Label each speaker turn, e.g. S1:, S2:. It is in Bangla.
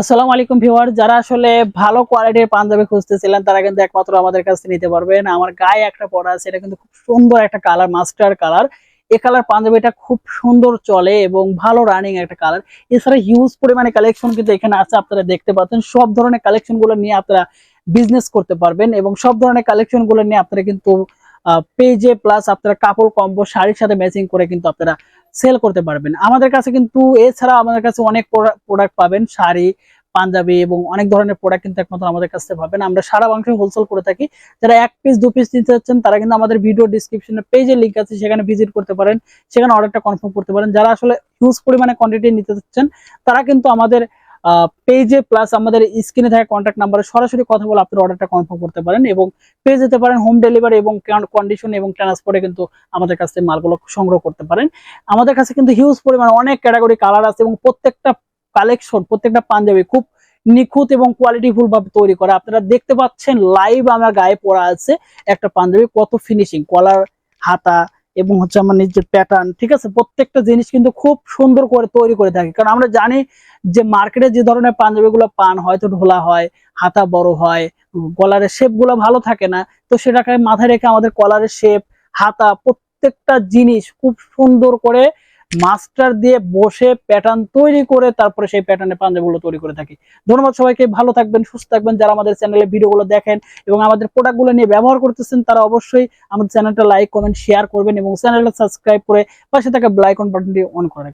S1: আসসালামু আলাইকুম ভিউয়ার যারা আসলে ভালো কোয়ালিটির পাঞ্জাবি খুঁজতেছিলেন, তারা কিন্তু একমাত্র আমাদের কাছে নিতে পারবেন। আমার গায়ে একটা পড়া আছে, এটা কিন্তু খুব সুন্দর একটা কালার, মাস্টার কালার। এই কালার পাঞ্জাবিটা খুব সুন্দর চলে এবং ভালো রানিং একটা কালার। এছাড়া হিউজ পরিমাণে কালেকশন কিন্তু এখানে আছে, আপনারা দেখতে পাচ্ছেন। সব ধরনের কালেকশনগুলো নিয়ে আপনারা বিজনেস করতে পারবেন এবং সব ধরনের কালেকশনগুলো নিয়ে আপনারা কিন্তু পেজে প্লাস আপনারা কাপড় কম্বো শাড়ির সাথে ম্যাচিং করে কিন্তু আপনারা সেল করতে পারবেন। আমাদের কাছে কিন্তু এছাড়া আমাদের কাছে অনেক প্রোডাক্ট পাবেন, শাড়ি, পাঞ্জাবি এবং অনেক ধরনের প্রোডাক্ট কিন্তু একমাত্র আমাদের কাছে পাবেন। আমরা সারা বাংলাদেশে হোলসেল করে থাকি। যারা এক পিস দু পিস নিতে চাচ্ছেন, তারা কিন্তু আমাদের ভিডিও ডিসক্রিপশনে পেজে লিঙ্ক আছে, সেখানে ভিজিট করতে পারেন, সেখানে অর্ডারটা কনফার্ম করতে পারেন। যারা আসলে হিউজ পরিমাণে কোয়ান্টিটি নিতে চাচ্ছেন, তারা কিন্তু আমাদের পেজে প্লাস আমাদের স্ক্রিনে থাকা কন্ট্যাক্ট নাম্বারে সরাসরি কথা বলে আপনার অর্ডারটা কনফার্ম করতে পারেন এবং পেয়ে যেতে পারেন হোম ডেলিভারি এবং কন্ডিশন এবং ট্রান্সপোর্টে কিন্তু আমাদের কাছ থেকে মালগুলো সংগ্রহ করতে পারেন। আমাদের কাছে কিন্তু হিউজ পরিমাণ অনেক ক্যাটাগরি কালার আছে এবং প্রত্যেকটা কালেকশন প্রত্যেকটা পাঞ্জাবি খুব নিখুঁত এবং কোয়ালিটিফুল ভাবে তৈরি করা। আপনারা দেখতে পাচ্ছেন লাইভ আমার গায়ে পড়া আছে একটা পাঞ্জাবি, কত ফিনিশিং কলার হাতা এবং হচ্ছে আমার নিজের প্যাটার্ন ঠিক আছে? প্রত্যেকটা জিনিস কিন্তু খুব সুন্দর করে তৈরি করে থাকে। কারণ আমরা জানি যে মার্কেটে যে ধরনের পাঞ্জাবি গুলো পান হয়তো ঢোলা হয়, হাতা বড় হয় কলারের শেপগুলো ভালো থাকে না, তো সেটাকে মাথায় রেখে আমাদের কলারের শেপ হাতা, প্রত্যেকটা জিনিস খুব সুন্দর করে মাস্টার দিয়ে বসে প্যাটার্ন তৈরি করে তারপরে সেই প্যাটার্নে পাঞ্জাবিগুলো তৈরি করে থাকি ধন্যবাদ সবাইকে, ভালো থাকবেন, সুস্থ থাকবেন যারা আমাদের চ্যানেলে ভিডিওগুলো দেখেন এবং আমাদের প্রোডাক্টগুলো নিয়ে ব্যবহার করতেছেন, তারা অবশ্যই আমাদের চ্যানেলটা লাইক কমেন্ট শেয়ার করবেন এবং চ্যানেলটা সাবস্ক্রাইব করে পাশে থাকা ব্লাইকন বাটনটি অন করে।